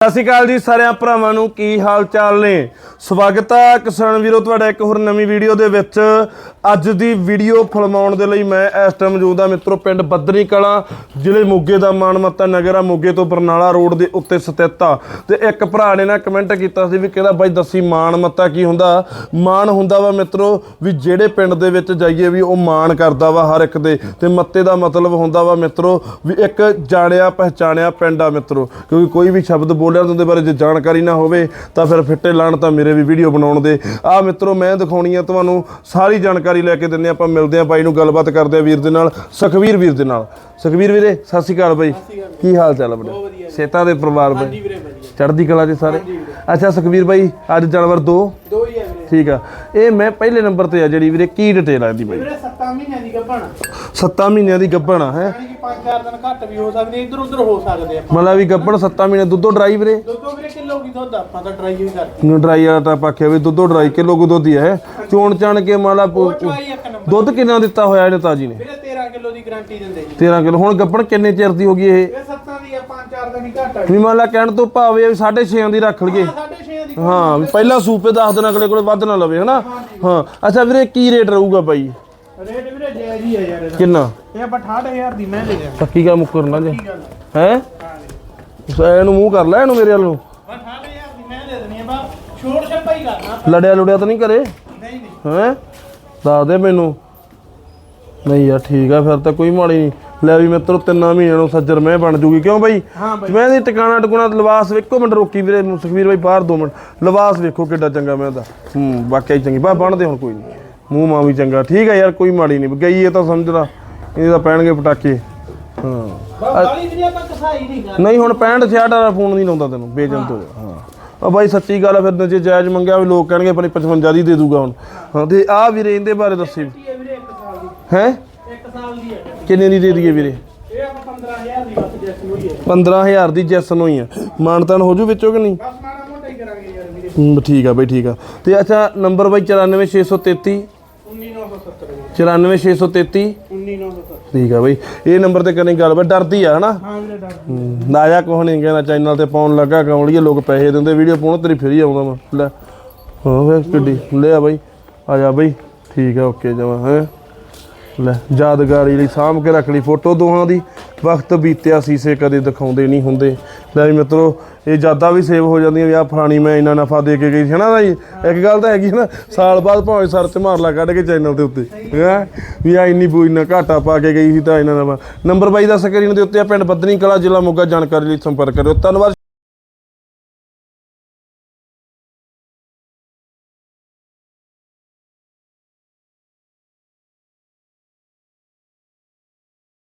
ਸਤਿ ਸ਼੍ਰੀ ਅਕਾਲ ਜੀ ਸਾਰਿਆਂ ਭਰਾਵਾਂ ਨੂੰ, ਕੀ ਹਾਲ ਚਾਲ ਨੇ? ਸਵਾਗਤ ਹੈ ਕਿਸਾਨ ਵੀਰੋ, ਤੁਹਾਡਾ ਇੱਕ ਹੋਰ ਨਵੀਂ ਵੀਡੀਓ ਦੇ ਵਿੱਚ। ਅੱਜ ਦੀ ਵੀਡੀਓ ਫਿਲਮਾਉਣ ਦੇ ਲਈ ਮੈਂ ਇਸ ਟਾਈਮ ਮੌਜੂਦ ਹਾਂ ਮਿੱਤਰੋ, ਪਿੰਡ ਬੱਦਰੀ ਕਲਾਂ, ਜ਼ਿਲ੍ਹੇ ਮੋਗੇ ਦਾ ਮਾਨਮੱਤਾ ਨਗਰ ਆ, ਮੋਗੇ ਤੋਂ ਬਰਨਾਲਾ ਰੋਡ ਦੇ ਉੱਤੇ ਸਥਿਤ ਆ। ਤੇ ਇੱਕ ਭਰਾ ਨੇ ਨਾ ਕਮੈਂਟ ਕੀਤਾ ਸੀ ਵੀ ਕਹਿੰਦਾ, ਬਾਈ ਦੱਸੀ ਮਾਨਮੱਤਾ ਕੀ ਹੁੰਦਾ? ਮਾਨ ਹੁੰਦਾ ਵਾ ਮਿੱਤਰੋ, ਵੀ ਜਿਹੜੇ ਪਿੰਡ ਦੇ ਵਿੱਚ ਜਾਈਏ ਵੀ ਉਹ ਮਾਣ ਕਰਦਾ ਵਾ ਹਰ ਇੱਕ ਦੇ। ਤੇ ਮੱਤੇ ਦਾ ਮਤਲਬ ਹੁੰਦਾ ਵਾ ਮਿੱਤਰੋ, ਵੀ ਇੱਕ ਜਾਣਿਆ ਪਹਿਚਾਣਿਆ ਪਿੰਡ ਆ ਮਿੱਤਰੋ। ਕਿਉਂਕਿ ਕੋਈ ਵੀ ਸ਼ਬਦ ਬੋਲਿਆ ਤਾਂ ਉਹਦੇ ਬਾਰੇ ਜੇ ਜਾਣਕਾਰੀ ਨਾ ਹੋਵੇ ਤਾਂ ਫਿਰ ਫਿੱਟੇ ਲਾਣ ਤਾਂ ਮੇਰੇ ਵੀ ਵੀਡੀਓ ਬਣਾਉਣ ਦੇ। ਆ ਮਿੱਤਰੋ ਮੈਂ ਦਿਖਾਉਣੀ ਆ ਤੁਹਾਨੂੰ ਸਾਰੀ ਜਾਣਕਾਰੀ ਲੈ ਕੇ ਦਿੰਦੇ ਹਾਂ। ਆਪਾਂ ਮਿਲਦੇ ਆ ਬਾਈ ਨੂੰ ਗੱਲਬਾਤ ਕਰਦੇ ਆ ਵੀਰ ਦੇ ਨਾਲ ਸੁਖਵੀਰ ਵੀਰ ਦੇ ਨਾਲ। ਸੁਖਵੀਰ ਵੀਰੇ ਸਤਿ ਸ਼੍ਰੀ ਅਕਾਲ ਬਾਈ। ਕੀ ਹਾਲ ਚਾਲ ਆ ਬੜਾ ਸੇਤਾ ਦੇ ਪਰਿਵਾਰ ਬਾਈ। ਚੜ੍ਹਦੀ ਕਲਾ ਦੇ ਸਾਰੇ। ਅੱਛਾ ਸੁਖਵੀਰ ਬਾਈ ਅੱਜ ਜਾਨਵਰ ਦੋ? ਦੋ ਹੀ ਠੀਕ ਆ। ਇਹ ਮੈਂ ਪਹਿਲੇ ਨੰਬਰ ਤੇ ਆ ਜਿਹੜੀ ਵੀਰੇ ਕੀ ਡਿਟੇਲ ਆ ਇਹਦੀ ਬਾਈ? ਵੀਰੇ 7 ਮਹੀਨਿਆਂ ਦੀ ਗੱਭਣ। 7 ਮਹੀਨਿਆਂ ਦੀ ਗੱਭਣ ਆ ਹੈ? ਯਾਨੀ ਕਿ 5-4 ਦਿਨ ਘੱਟ ਵੀ ਹੋ ਸਕਦੇ ਇੱਧਰ ਉੱਧਰ ਹੋ ਸਕਦੇ ਮਤਲਬ ਵੀ ਗੱਭਣ 7 ਮਹੀਨੇ ਦੁੱਧੋਂ ਡਰਾਈ ਵੀਰੇ? ਦੁੱਧੋ ਵੀਰੇ ਕਿਲੋ ਕੀ ਦੁੱਧ ਆਪਾਂ ਤਾਂ ਟਰਾਈ ਵੀ ਕਰਦੇ। ਨੂੰ ਡਰਾਈ ਵਾਲਾ ਤਾਂ ਪਾਖਿਆ ਵੀ ਦੁੱਧੋਂ ਡਰਾਈ ਕਿਲੋ ਕੁ ਦੁੱਧ ਹੀ ਹੈ? ਚੋਣ ਚਾਣ ਕੇ ਮਾਲਾ ਉਹ ਚਵਾਈ ਇੱਕ ਨੰਬਰ। ਦੁੱਧ ਕਿੰਨਾ ਦਿੱਤਾ ਹੋਇਆ ਇਹਨੇ ਤਾਜੀ ਨੇ? ਵੀਰੇ 13 ਕਿਲੋ ਦੀ ਗਾਰੰਟੀ ਦਿੰਦੇ ਜੀ। 13 ਕਿਲੋ ਹੁਣ ਗੱਭਣ ਕਿੰਨੇ ਚਿਰ ਦੀ ਹੋ ਗਈ ਇਹ? ਇਹ ਸੱਤਾਂ ਦੀ ਆ 5-4 ਦਿਨ ਹੀ ਘੱਟ ਆ। ਵੀ ਮੰਨ ਲਾ ਕਹਿਣ ਤੋਂ ਭਾਵੇਂ ਵੀ 6.5 ਦੀ ਰੱਖ ਲਈਏ। 6.5 ਦੀ ਹਾਂ ਪਹਿਲਾ ਸੂਪੇ 10 ਦਿਨ ਅਗਲੇ ਕੋਲੇ ਵੱਧ ਨਾ ਲਵੇ ਹਨਾ? ਹਾਂ ਅੱਛਾ ਵੀਰੇ ਕੀ ਰੇਟ ਰਹੂਗਾ ਬਾਈ? ਰੇਟ ਵੀਰੇ ਜਾਇਜ਼ ਹੀ ਆ ਯਾਰ ਇਹਦਾ। ਕਿੰਨਾ? ਇਹ ਆਪਾਂ 68000 ਦੀ ਮੈਂ ਲੈ ਗਿਆ ਪੱਕੀ ਗੱਲ ਮੁੱਕਰਨਾ ਜੇ। ਹੈ? ਹਾਂ ਜੀ ਇਹਨੂੰ ਮੂੰਹ ਕਰ ਲੈ ਇਹਨੂੰ ਮੇਰੇ ਵੱਲ ਨੂੰ। ਬਸ 68000 ਦੀ ਮੈਂ ਦੇ ਦੇਣੀ ਆ ਬਾ ਛੋੜ ਛੱਪਾ ਹੀ ਕਰਨਾ ਆਪਾਂ। ਲੜਿਆ ਲੁੜਿਆ ਤਾਂ ਨਹੀਂ ਕਰੇ? ਨਹੀਂ ਨਹੀਂ। ਹੈਂ? ਦੱਸ ਦੇ ਮੈਨੂੰ। ਨਹੀਂ ਯਾਰ ਠੀਕ ਆ ਫਿਰ ਤਾਂ ਕੋਈ ਮਾੜੀ ਨਹੀਂ। ਲੈ ਵੀ ਮਿੱਤਰੋ ਤਿੰਨਾਂ ਮਹੀਨਿਆਂ ਨੂੰ ਸੱਜਰ ਮੈਂ ਬਣ ਜੂਗੀ। ਕਿਉਂ ਬਾਈ? ਹਾਂ ਮੈਂ ਦੀ ਟਿਕਾਣਾ ਟਿਕਾਣਾ ਲਿਬਾਸ ਵੇਖੋ ਮਿੰਟ ਰੋਕੀ ਵੀਰੇ ਸੁਖਵੀਰ ਬਾਈ ਬਾਹਰ ਦੋ ਮਿੰਟ। ਲਿਬਾਸ ਵੇਖੋ ਕਿੱਡਾ ਚੰਗਾ ਮੈਂ ਤਾਂ। ਹੂੰ ਵਾਕਿਆ ਹੀ ਚੰਗੀ। ਬਾ ਬਣਦੇ ਹੁਣ ਕੋਈ ਨਹੀਂ। ਮੂੰਹ ਮਾਂ ਵੀ ਚੰਗਾ। ਠੀਕ ਆ ਯਾਰ ਕੋਈ ਮਾੜੀ ਨਹੀਂ। ਗਈ ਇਹ ਤਾਂ ਸਮਝਦਾ ਇਹ ਤਾਂ ਪੈਣਗੇ ਪਟਾਕੇ। ਹਾਂ। ਨਹੀਂ ਹੁਣ 65 66 ਵਾਲਾ ਫੋਨ ਨਹੀਂ ਲਾਉਂਦਾ ਤੈਨੂੰ। ਬੇਜਨ ਤੋਂ ਹਾਂ। ਆ ਬਾਈ ਸੱਚੀ ਗੱਲ ਆ ਫਿਰ ਜੇ ਜਾਇਜ਼ ਮੰਗਿਆ ਵੀ ਲੋਕ ਕਹਿਣਗੇ ਆਪਣੀ 55 ਦੀ ਦੇ ਦੂਗਾ ਹੁਣ। ਹਾਂ ਤੇ ਆ ਵੀਰੇ ਇਹਦੇ ਬਾਰੇ ਦੱਸੀ। ਇਹ ਵੀਰੇ 1 ਸਾਲ ਦੀ। ਹੈ? 1 ਸਾਲ ਦੀ ਹੈ। ਕਿੰਨੇ ਦੀ ਦੇ ਦਈਏ ਵੀਰੇ? ਇਹ ਆਪਾਂ 15000 ਦੀ ਬਸ ਜੈਸੀ ਹੋਈ ਹੈ। 15000 ਦੀ ਜੈਸਨ ਹੋਈ ਆ ਮਾਨਤਾਨ ਹੋ ਜੂ ਵਿੱਚੋਂ ਕਿ ਨਹੀਂ? ਬਸ ਮਾੜਾ ਮੋਟਾ ਹੀ ਕਰਾਂਗੇ ਯਾਰ ਵੀਰੇ। ਹੂੰ, ਠੀਕ ਆ ਬਈ ਠੀਕ ਆ। ਤੇ ਅੱਛਾ ਨੰਬਰ ਬਾਈ 94633 19970 94633 19970 ਠੀਕ ਆ ਬਈ। ਇਹ ਨੰਬਰ ਤੇ ਕਰਨੀ ਗੱਲ ਬਈ ਡਰਦੀ ਆ ਹਨਾ? ਹਾਂ ਵੀਰੇ ਡਰ ਹੂੰ, ਨਾ ਜਾ ਕੋਹ ਨਹੀਂ ਕਹਿੰਦਾ ਚੈਨਲ ਤੇ ਪਾਉਣ ਲੱਗਾ ਕਮਲੀਏ ਲੋਕ ਪੈਸੇ ਦਿੰਦੇ ਵੀਡੀਓ ਪਾਉਣ ਤੇਰੀ ਫਰੀ ਆਉਂਦਾ ਮੈਂ ਲੈ ਹਾਂ ਵੇ ਕਿੱਡੀ। ਲੈ ਆ ਬਈ ਆ ਜਾ ਬਈ। ਠੀਕ ਆ ਓਕੇ ਜਮਾ ਹੈ? ਲੈ, ਯਾਦਗਾਰੀ ਲਈ ਸਾਂਭ ਕੇ ਰੱਖ ਲਈ ਫੋਟੋ ਦੋਹਾਂ ਦੀ। ਵਕਤ ਬੀਤਿਆ ਸੀਸੇ ਕਦੇ ਦਿਖਾਉਂਦੇ ਨਹੀਂ ਹੁੰਦੇ। ਲੈ ਵੀ ਮਿੱਤਰੋ, ਇਹ ਯਾਦਾਂ ਵੀ ਸੇਵ ਹੋ ਜਾਂਦੀਆਂ ਵੀ ਆ ਫਲਾਣੀ ਮੈਂ ਇੰਨਾ ਨਫਾ ਦੇ ਕੇ ਗਈ ਸੀ ਹਨਾ ਜੀ ਇੱਕ ਗੱਲ ਤਾਂ ਹੈਗੀ ਨਾ, ਸਾਲ ਬਾਅਦ ਭਾਵੇਂ ਸਰ ਚ ਮਾਰ ਕੱਢ ਕੇ ਚੈਨਲ ਦੇ ਉੱਤੇ, ਹੈ? ਵੀ ਆ ਇੰਨੀ ਬੂਈ ਨਾ ਘਾਟਾ ਪਾ ਕੇ ਗਈ ਸੀ ਤਾਂ ਇਹਨਾਂ ਦਾ ਨੰਬਰ ਬਾਈ ਦਾ ਸਕਰੀਨ ਦੇ ਉੱਤੇ ਆ ਪਿੰਡ ਬੱਦਨੀ ਕਲਾ, ਜ਼ਿਲ੍ਹਾ ਮੋਗਾ, ਜਾਣਕਾਰੀ ਲਈ ਸੰਪਰਕ ਕਰਿਓ। ਧੰਨਵਾਦ।